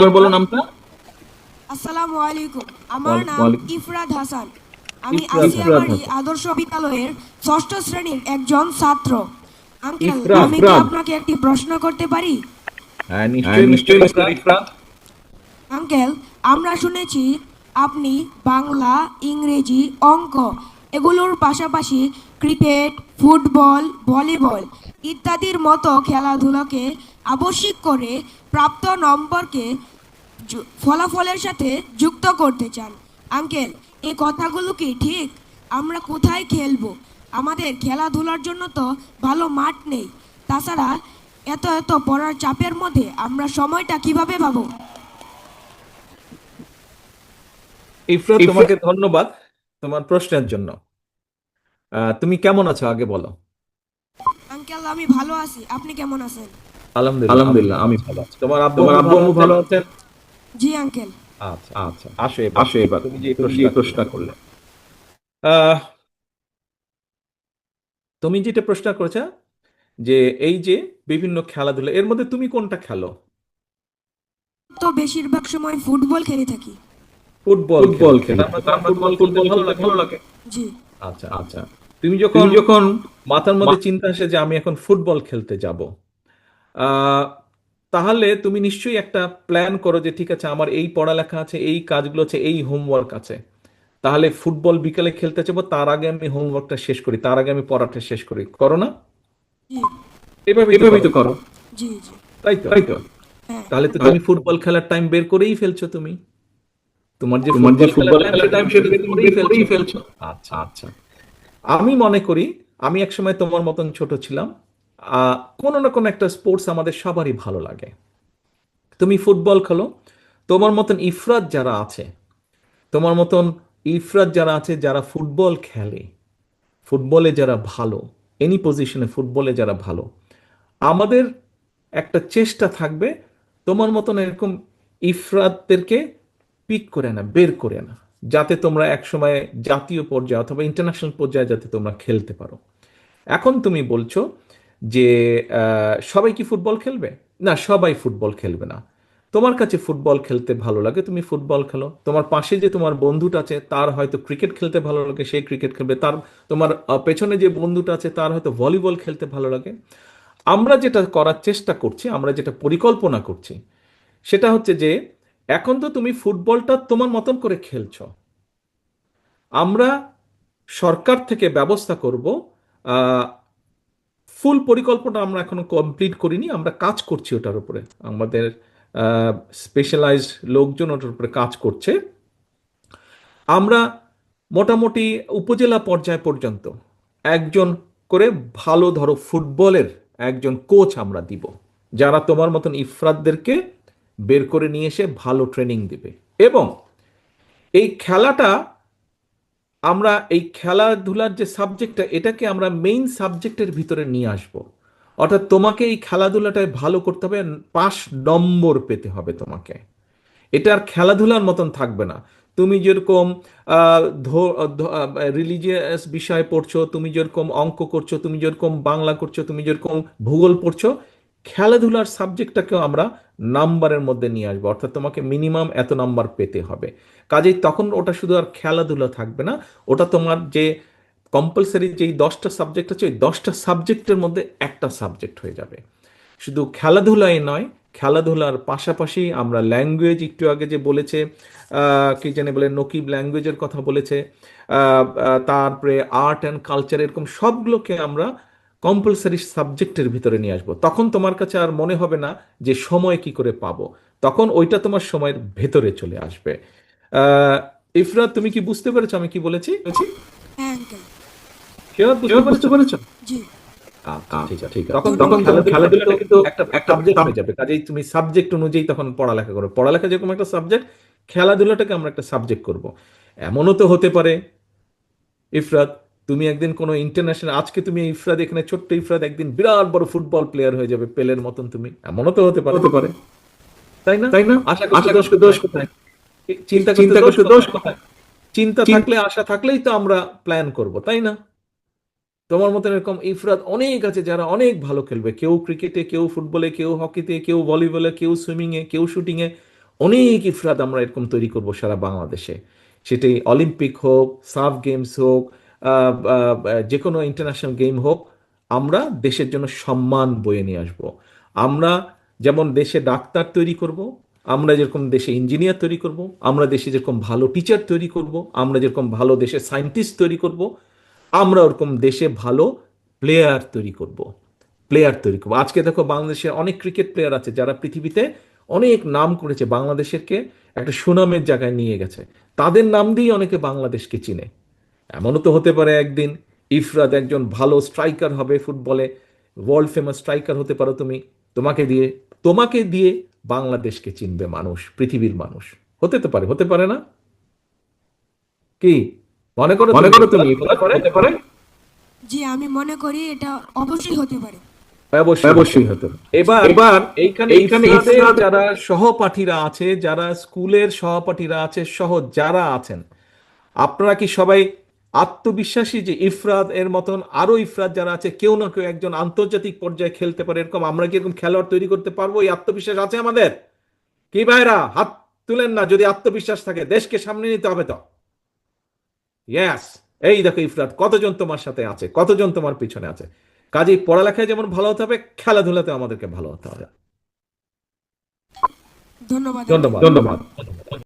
আরেকবার বলো নামটা। আসসালামু আলাইকুম। আমার নাম ইফরাদ হাসান। আমি আসিয়াবাড়ি আদর্শ বিদ্যালয়ের ষষ্ঠ শ্রেণির একজন ছাত্র। আঙ্কেল আমি কি আপনাকে একটি প্রশ্ন করতে পারি? হ্যাঁ নিশ্চয়ই নিশ্চয়ই ইফরাত। আঙ্কেল আমরা শুনেছি আপনি বাংলা ইংরেজি অঙ্ক এগুলোর পাশাপাশি ক্রিকেট ফুটবল ভলিবল ইত্যাদির মতো খেলাধুলাকে আবশ্যিক করে প্রাপ্ত নম্বরকে ফলাফলের সাথে যুক্ত করতে চান। আঙ্কেল এই কথাগুলো কি ঠিক? আমরা কোথায় খেলব? আমাদের খেলাধুলার জন্য তো ভালো মাঠ নেই। তাছাড়া এত এত পড়ার চাপের মধ্যে আমরা সময়টা কীভাবে পাবো? ইফরাত তোমাকে ধন্যবাদ তোমার প্রশ্নের জন্য। আহ, তুমি কেমন আছো? আগে বলো। আঙ্কেল আমি ভালো আছি। আপনি কেমন আছেন? আলহামদুলিল্লাহ আলহামদুলিল্লাহ আমি ভালো আছি। তোমার আব্বু তোমার আব্বু আম্মু ভালো আছেন? জি আঙ্কেল আচ্ছা আচ্ছা আসো এবার আসো এবার। তুমি যে প্রশ্ন প্রশ্ন করলে। তুমি যেটা প্রশ্ন করেছ যে এই যে বিভিন্ন খেলাধুলা এর মধ্যে তুমি কোনটা খেলো? তো বেশিরভাগ সময় ফুটবল খেলে থাকি। ফুটবল ফুটবল খেলো। ফুটবল খেলতে ভালো লাগে? ভালো লাগে। জি। আচ্ছা আচ্ছা। তুমি যখন যখন মাথার মধ্যে চিন্তা আসে যে আমি এখন ফুটবল খেলতে যাব আহ, তাহলে তুমি নিশ্চয়ই একটা প্ল্যান করো যে ঠিক আছে আমার এই পড়ালেখা আছে এই কাজগুলো আছে এই হোমওয়ার্ক আছে। তাহলে ফুটবল বিকালে খেলতে যাব তার আগে আমি হোমওয়ার্কটা শেষ করি তার আগে আমি পড়াটা শেষ করি। করো না? এভাবে এভাবেই তো করো। জি জি। তাই তো? তাই তো। হ্যাঁ। তাহলে তো তুমি ফুটবল খেলার টাইম বের করেই ফেলছো তুমি। তোমার যে তোমার যে ফুটবল খেলার টাইম সেটা বের করেই ফেলছো। আচ্ছা আচ্ছা। আমি মনে করি, আমি একসময় তোমার মতন ছোট ছিলাম কোনো না কোনো একটা স্পোর্টস আমাদের সবারই ভালো লাগে। তুমি ফুটবল খেলো, তোমার মতন ইফরাত যারা আছে, তোমার মতন ইফরাত যারা আছে যারা ফুটবল খেলে, ফুটবলে যারা ভালো এনি পজিশনে ফুটবলে যারা ভালো, আমাদের একটা চেষ্টা থাকবে তোমার মতন এরকম ইফরাতদেরকে পিক করে না বের করে না যাতে তোমরা একসময় জাতীয় পর্যায়ে অথবা ইন্টারন্যাশনাল পর্যায়ে যাতে তোমরা খেলতে পারো। এখন তুমি বলছো যে সবাই কি ফুটবল খেলবে? না, সবাই ফুটবল খেলবে না। তোমার কাছে ফুটবল খেলতে ভালো লাগে, তুমি ফুটবল খেলো। তোমার পাশে যে তোমার বন্ধুটা আছে, তার হয়তো ক্রিকেট খেলতে ভালো লাগে সেই ক্রিকেট খেলবে। তার, তোমার পেছনে যে বন্ধুটা আছে, তার হয়তো ভলিবল খেলতে ভালো লাগে। আমরা যেটা করার চেষ্টা করছি, আমরা যেটা পরিকল্পনা করছি, সেটা হচ্ছে যে এখন তো তুমি ফুটবলটা তোমার মতন করে খেলছ। আমরা সরকার থেকে ব্যবস্থা করব ফুল পরিকল্পনা আমরা এখনও কমপ্লিট করিনি, আমরা কাজ করছি ওটার উপরে। আমাদের স্পেশালাইজড লোকজন ওটার উপরে কাজ করছে। আমরা মোটামুটি উপজেলা পর্যায় পর্যন্ত একজন করে ভালো ধরো ফুটবলের একজন কোচ আমরা দিব, যারা তোমার মতন ইফরাতদেরকে বের করে নিয়ে এসে ভালো ট্রেনিং দিবে। এবং এই খেলাটা আমরা, এই খেলাধুলার যে সাবজেক্টটা এটাকে আমরা মেইন সাবজেক্টের ভিতরে নিয়ে আসব। অর্থাৎ তোমাকে এই খেলাধুলাটায় ভালো করতে হবে, পাঁচ নম্বর পেতে হবে তোমাকে। এটা আর খেলাধুলার মতন থাকবে না। তুমি যেরকম রিলিজিয়াস বিষয় পড়ছো, তুমি যেরকম অঙ্ক করছ, তুমি যেরকম বাংলা করছ, তুমি যেরকম ভূগোল পড়ছো খেলাধুলার সাবজেক্টটাকেও আমরা নাম্বারের মধ্যে নিয়ে আসব, অর্থাৎ তোমাকে মিনিমাম এত নাম্বার পেতে হবে। কাজেই তখন ওটা শুধু আর খেলাধুলা থাকবে না, ওটা তোমার যে কম্পালসারি যেই দশটা সাবজেক্ট আছে, ওই দশটা সাবজেক্টের মধ্যে একটা সাবজেক্ট হয়ে যাবে। শুধু খেলাধুলাই নয়, খেলাধুলার পাশাপাশি আমরা ল্যাঙ্গুয়েজ একটু আগে যে বলেছে কি জানি বলে, নকিব ল্যাঙ্গুয়েজের কথা বলেছে তারপরে আর্ট অ্যান্ড কালচার এরকম সবগুলোকে আমরা কম্পালসারি সাবজেক্টের ভিতরে নিয়ে আসব। তখন তোমার কাছে আর মনে হবে না যে সময় কি করে পাবো। তখন ওইটা তোমার সময়ের ভেতরে চলে আসবে। আহ, ইফরাত তুমি কি বুঝতে পেরেছ আমি কি বলেছি? হ্যাঁ আঙ্কেল। ইফরাত বুঝতে পেরেছ? জি। আচ্ছা, ঠিক আছে ঠিক আছে। তখন তখন খেলাধুলাটা কিন্তু একটা একটা সাবজেক্ট হয়ে যাবে। কাজেই তুমি সাবজেক্ট অনুযায়ী তখন পড়ালেখা করো। পড়ালেখা যেরকম একটা সাবজেক্ট খেলাধুলাটাকে আমরা একটা সাবজেক্ট করব। এমনও তো হতে পারে ইফরাত তুমি একদিন কোনো ইন্টারন্যাশনাল আজকে তুমি ইফরাত এখানে ছোট্ট ইফরাত একদিন বিরাট বড় ফুটবল প্লেয়ার হয়ে যাবে পেলের মতন তুমি। এমনও তো হতে পারে। পারে। তাই না? তাই না? আশা আশা দোষ দোষ কোথায়? চিন্তা চিন্তা করছ দোষ কোথায়? চিন্তা থাকলে আশা থাকলেই তো আমরা প্ল্যান করব তাই না? তোমার মতন এরকম ইফরাত অনেক আছে যারা অনেক ভালো খেলবে। কেউ ক্রিকেটে কেউ ফুটবলে কেউ হকিতে কেউ ভলিবলে কেউ সুইমিংয়ে কেউ শুটিংয়ে অনেক ইফরাদ আমরা এরকম তৈরি করব সারা বাংলাদেশে। সেটাই অলিম্পিক হোক সাফ গেমস হোক যে কোনো ইন্টারন্যাশনাল গেম হোক, আমরা দেশের জন্য সম্মান বয়ে নিয়ে আসব। আমরা যেমন দেশে ডাক্তার তৈরি করব, আমরা যেরকম দেশে ইঞ্জিনিয়ার তৈরি করব, আমরা দেশে যেরকম ভালো টিচার তৈরি করব, আমরা যেরকম ভালো দেশে সায়েন্টিস্ট তৈরি করব, আমরা ওরকম দেশে ভালো প্লেয়ার তৈরি করব প্লেয়ার তৈরি করব। আজকে দেখো বাংলাদেশে অনেক ক্রিকেট প্লেয়ার আছে যারা পৃথিবীতে অনেক নাম করেছে, বাংলাদেশেরকে একটা সুনামের জায়গায় নিয়ে গেছে। তাদের নাম দিয়েই অনেকে বাংলাদেশকে চিনে। এমনও তো হতে পারে একদিন ইফরাদ একজন ভালো স্ট্রাইকার হবে ফুটবলে ওয়ার্ল্ড ফেমাস স্ট্রাইকার হতে পারো তুমি। তোমাকে দিয়ে তোমাকে দিয়ে বাংলাদেশকে চিনবে মানুষ পৃথিবীর মানুষ। হতে তো পারে হতে পারে না? কি? মনে করো মনে করো তুমি। পারে? জি আমি মনে করি এটা অবশ্যই হতে পারে। অবশ্যই। অবশ্যই হতো এবার এবার এইখানে এইখানে যারা সহপাঠীরা আছে যারা স্কুলের সহপাঠীরা আছে সহ যারা আছেন আপনারা কি সবাই আত্মবিশ্বাসী যে ইফরাদ এর মতন আরও ইফরাদ যারা আছে কেউ না কেউ একজন আন্তর্জাতিক পর্যায়ে খেলতে পারে এরকম আমরা কি এরকম খেলোয়াড় তৈরি করতে পারব? এই আত্মবিশ্বাস আছে আমাদের? কি ভাইরা হাত তুলেন না যদি আত্মবিশ্বাস থাকে দেশকে সামনে নিতে হবে তো। ইয়াস এই দেখো ইফরাত কতজন তোমার সাথে আছে কতজন তোমার পিছনে আছে? কাজেই পড়ালেখায় যেমন ভালো হতে হবে খেলাধুলাতে আমাদেরকে ভালো হতে হবে। ধন্যবাদ। ধন্যবাদ। ধন্যবাদ।